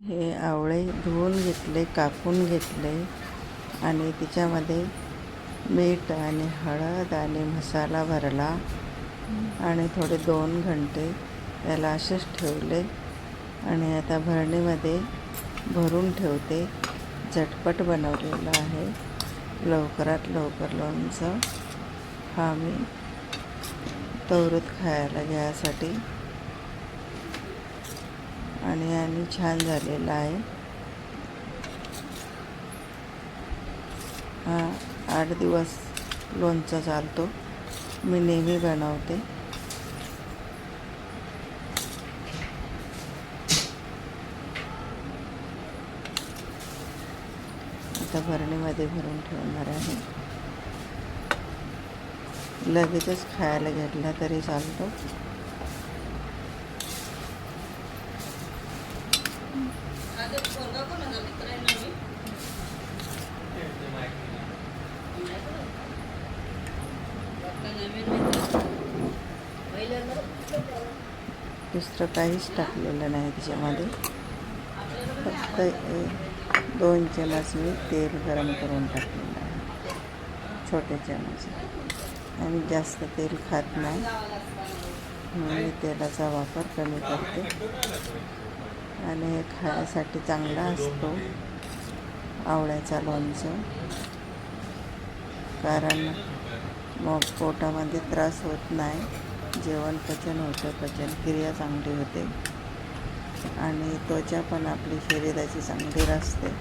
हे आवळे धुवून घेतले कापून घेतले आणि तिच्यामध्ये मीठ आणि हळद आणि मसाला भरला आणि थोडे दोन घंटे त्याला असेच ठेवले आणि आता भरणीमध्ये भरून ठेवते. झटपट बनवलेलं आहे. लवकरात लवकर लोणचं हा मी तवरत खायला घ्यायसाठी आणि आणि छान झालेला आहे. हा आठ दिवस लोणचा चालतो. मी नेहमी बनवते. आता भरणीमध्ये भरून ठेवणार आहे. लगेचच खायला घेतला तरी चालतो. दुसरं काहीच टाकलेलं नाही त्याच्यामध्ये. फक्त एक दोन चमच मी तेल गरम करून टाकलेलं आहे. छोटे चमच. आणि जास्त तेल खात नाही. म्हणून मी तेलाचा वापर कमी करते. आणि हे खाण्यासाठी चांगला असतो. आवळ्याचा लोणचं. कारण मग पोटामध्ये त्रास होत नाही. जेवण पचन होतं पचन क्रिया चांगली होते. आणि त्वचा पण आपली शरीराची चांगली असते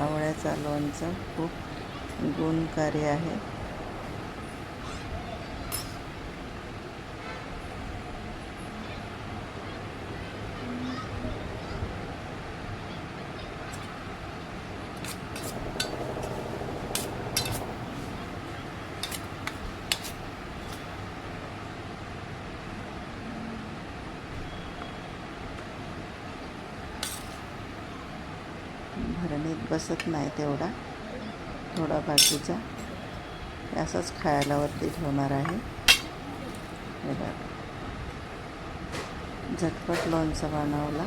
आवळ्याचा लोणचं खूप गुणकारी आहे. भरणीत बसत नाही तेवढा. थोडा बाकीचा. असाच असंच खायला वरती ठेवणार आहे. हे बघा. झटपट लोणचं बनवला.